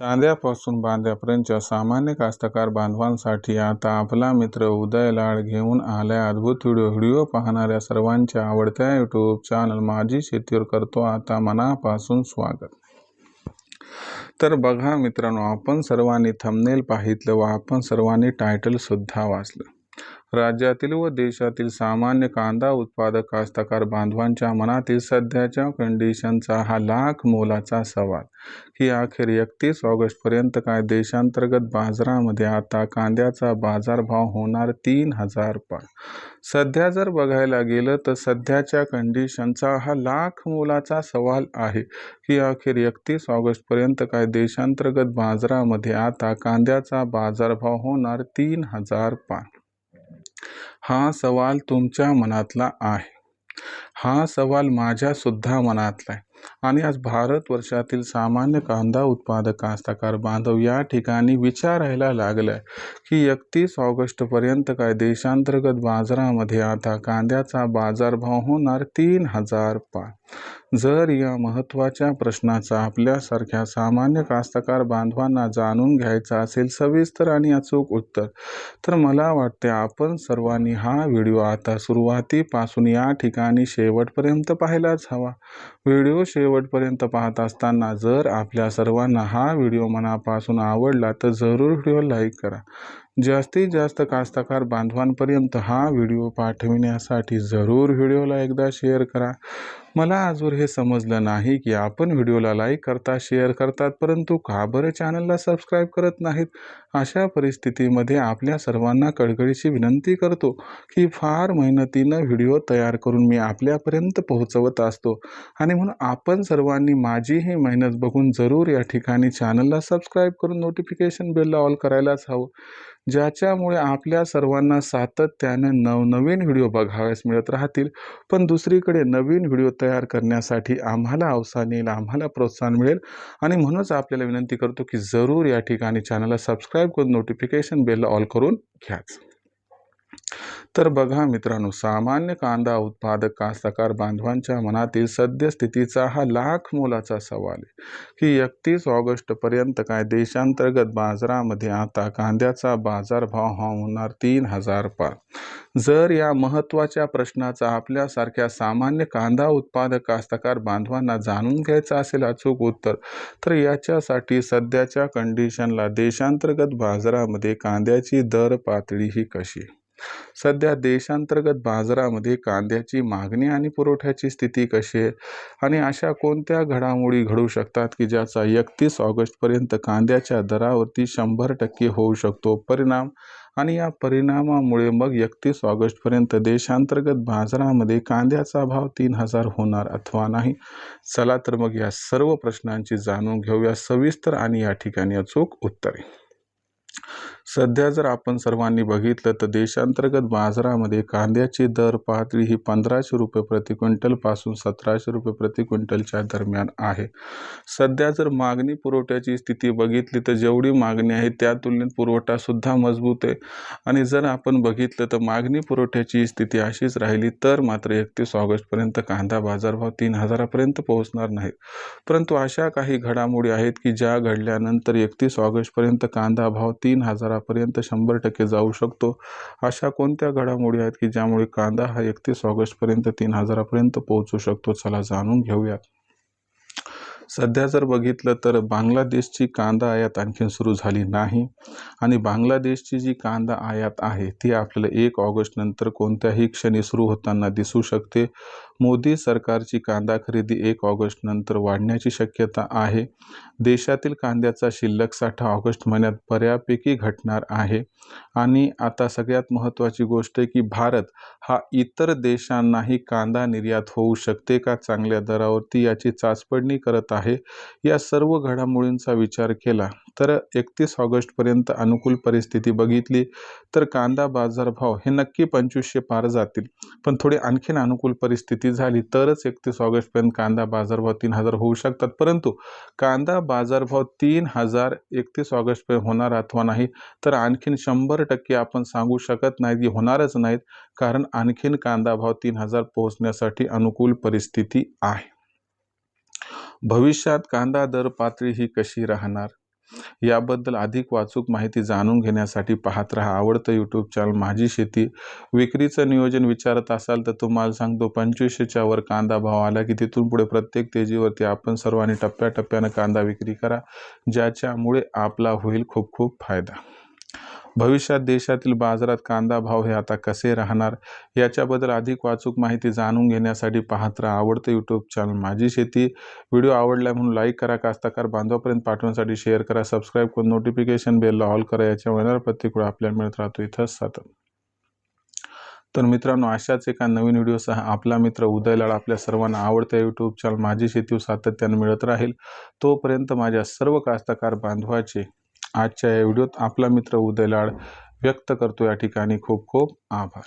चांद्यापासून बांद्यापर्यंतच्या सामान्य कास्तकार बांधवांसाठी आता आपला मित्र उदय लाड घेऊन आलाय अद्भुत व्हिडिओ. व्हिडिओ पाहणाऱ्या सर्वांच्या आवडत्या यूट्यूब चॅनल माझी शेतीवर करतो आता मनापासून स्वागत. तर बघा मित्रांनो आपण सर्वांनी थंबनेल पाहितलं व आपण सर्वांनी टायटलसुद्धा वाचलं. राज्यातील व देशातील सामान्य कांदा उत्पादक कास्तकार बांधवांच्या मनातील सध्याच्या कंडिशनचा हा लाख मोलाचा सवाल. की अखेर एकतीस ऑगस्टपर्यंत काय देशांतर्गत बाजारामध्ये आता कांद्याचा बाजारभाव होणार तीन हजार पण सध्या जर बघायला गेलं तर सध्याच्या कंडिशनचा हा लाख मोलाचा सवाल आहे. की अखेर एकतीस ऑगस्टपर्यंत काय देशांतर्गत बाजारामध्ये आता कांद्याचा बाजारभाव होणार तीन हजार पान हा सवाल तुमच्या मनातला आहे. हा सवाल माझ्यासुद्धा मनातला आहे आणि आज भारतवर्षातील सामान्य कांदा उत्पादक कास्तकार बांधव या ठिकाणी विचारायला लागलाय की एकतीस ऑगस्टपर्यंत काय देशांतर्गत बाजारामध्ये आता कांद्याचा बाजारभाव होणार तीन हजार पाच जर या महत्त्वाच्या प्रश्नाचा आपल्यासारख्या सामान्य कास्तकार बांधवांना जाणून घ्यायचा असेल सविस्तर आणि अचूक उत्तर तर मला वाटते आपण सर्वांनी हा व्हिडिओ आता सुरुवातीपासून या ठिकाणी शेवटपर्यंत पाहायलाच हवा. व्हिडिओ शेवटपर्यंत पाहत असताना जर आपल्या सर्वांना हा व्हिडिओ मनापासून आवडला तर जरूर व्हिडिओ लाईक करा. जास्तीत जास्त कास्तकार बांधवांपर्यंत हा व्हिडिओ पाठविण्यासाठी जरूर व्हिडिओला एकदा शेअर करा. मला आजवर हे समजलं नाही की आपण व्हिडिओला लाईक करता शेअर करतात परंतु का बरं चॅनलला सबस्क्राईब करत नाहीत? अशा परिस्थितीमध्ये आपल्या सर्वांना कळकळीची विनंती करतो की फार मेहनतीनं व्हिडिओ तयार करून मी आपल्यापर्यंत पोहोचवत असतो. आणि म्हणून आपण सर्वांनी माझी ही मेहनत बघून जरूर या ठिकाणी चॅनलला सबस्क्राईब करून नोटिफिकेशन बेलला ऑल करायलाच हवं. ज्याच्यामुळे आपल्या सर्वांना सातत्याने नवनवीन व्हिडिओ बघाव्यास मिळत राहतील. पण दुसरीकडे नवीन व्हिडिओ तयार करण्यासाठी आम्हाला अवसान येईल आम्हाला प्रोत्साहन मिळेल. आणि म्हणूनच आपल्याला विनंती करतो की जरूर या ठिकाणी चॅनलला सबस्क्राईब करून नोटिफिकेशन बेलला ऑल करून घ्याच. तर बघा मित्रांनो सामान्य कांदा उत्पादक कास्तकार बांधवांच्या मनातील सद्यस्थितीचा हा लाख मोलाचा सवाल आहे की एकतीस ऑगस्टपर्यंत काय देशांतर्गत बाजारामध्ये आता कांद्याचा बाजारभाव हा होणार तीन हजार पार. जर या महत्त्वाच्या प्रश्नाचा आपल्यासारख्या सामान्य कांदा उत्पादक कास्तकार बांधवांना जाणून घ्यायचं असेल अचूक उत्तर तर याच्यासाठी सध्याच्या कंडिशनला देशांतर्गत बाजारामध्ये कांद्याची दर पातळी ही कशी? सध्या देशांतर्गत बाजारामध्ये कांद्याची मागणी आणि पुरवठ्याची स्थिती कशी आहे? आणि अशा कोणत्या घडामोडी घडू शकतात की ज्याचा एकतीस ऑगस्टपर्यंत कांद्याच्या दरावरती शंभर टक्के होऊ शकतो? परिणाम? आणि या परिणामामुळे मग एकतीस ऑगस्टपर्यंत देशांतर्गत बाजारामध्ये कांद्याचा भाव तीन हजार होणार अथवा नाही? चला तर मग या सर्व प्रश्नांची जाणून घेऊया. सविस्तर आणि या ठिकाणी अचूक उत्तरे. सध्या जर आपण सर्वांनी बघितलं तर देशांतर्गत बाजारामध्ये कांद्याची दर पातळी ही पंधराशे रुपये प्रति क्विंटलपासून सतराशे रुपये प्रति क्विंटलच्या दरम्यान आहे. सध्या जर मागणी पुरवठ्याची स्थिती बघितली तर जेवढी मागणी आहे त्या तुलनेत पुरवठासुद्धा मजबूत आहे. आणि जर आपण बघितलं तर मागणी पुरवठ्याची स्थिती अशीच राहिली तर मात्र एकतीस ऑगस्टपर्यंत कांदा बाजारभाव तीन हजारापर्यंत पोहोचणार नाहीत परंतु अशा काही घडामोडी आहेत की ज्या घडल्यानंतर एकतीस ऑगस्टपर्यंत कांदा भाव तीन हजार हजारापर्यंत शंभर टक्के जाऊ शकतो. अशा कोणत्या घडामोडी आहेत की ज्यामुळे कांदा हा एकतीस ऑगस्टपर्यंत तीन हजारापर्यंत पोहोचू शकतो? चला जाणून घेऊया. सध्या जर बघितलं तर बांगलादेशची कांदा आयात आणखीन सुरू झाली नाही आणि बांगलादेशची जी कांदा आयात आहे ती आपल्याला एक ऑगस्ट नंतर कोणत्याही क्षणी सुरू होताना दिसू शकते. मोदी सरकारची कांदा खरेदी एक ऑगस्ट नंतर वाढण्याची शक्यता आहे. देशातील कांद्याचा शिल्लक साठा ऑगस्ट महिन्यात बऱ्यापैकी घटणार आहे. आणि आता सगळ्यात महत्त्वाची गोष्ट आहे की भारत हा इतर देशांनाही कांदा निर्यात होऊ शकते का चांगल्या दरावरती याची चाचपडणी करत आहे? या सर्व घडामोडींचा विचार केला तर एकतीस ऑगस्टपर्यंत अनुकूल परिस्थिती बघितली तर कांदा बाजारभाव हे नक्की पंचवीसशे पार जातील. पण थोडी आणखीन अनुकूल परिस्थिती झाली तरच एकतीस ऑगस्टपर्यंत कांदा बाजारभाव तीन हजार होऊ शकतात. परंतु कांदा बाजारभाव तीन हजार एकतीस ऑगस्टपर्यंत होणार अथवा नाही तर आणखीन शंभर टक्के आपण सांगू शकत नाही की होणारच नाहीत कारण आणखीन कांदा भाव तीन हजार पोहोचण्यासाठी अनुकूल परिस्थिती आहे. भविष्यात कांदा दर पातळी ही कशी राहणार? याबद्दल अधिक वाचूक माहिती जाणून घेण्यासाठी पाहत राहा आवडतं यूट्यूब चॅनल माझी शेती. विक्रीचं नियोजन विचारत असाल तर तुम्हाला सांगतो पंचवीसशेच्या वर कांदा भाव आला की तिथून पुढे प्रत्येक तेजीवरती आपण सर्वांनी टप्प्याटप्प्यानं कांदा विक्री करा ज्याच्यामुळे आपला होईल खूप खूप फायदा. भविष्यात देशातील बाजारात कांदा भाव हे आता कसे राहणार? याच्याबद्दल अधिक वाचूक माहिती जाणून घेण्यासाठी पाहत राहा. आवडतं यूट्यूब चॅनल माझी शेती. व्हिडिओ आवडला म्हणून लाईक करा. कास्ताकार बांधवापर्यंत पाठवण्यासाठी शेअर करा. सबस्क्राईब करून नोटिफिकेशन बेलला ऑल करा. याच्यामुळे येणार प्रत्येक आपल्याला मिळत राहतो. इथंच सातत तर मित्रांनो अशाच एका नवीन व्हिडिओसह आपला मित्र उदय लाड आपल्या सर्वांना आवडत्या यूट्यूब चॅनल माझी शेती सातत्यानं मिळत राहील. तोपर्यंत माझ्या सर्व कास्तकार बांधवाचे आजच्या या व्हिडिओत आपला मित्र उदय लाड व्यक्त करतो या ठिकाणी खूप खूप आभार.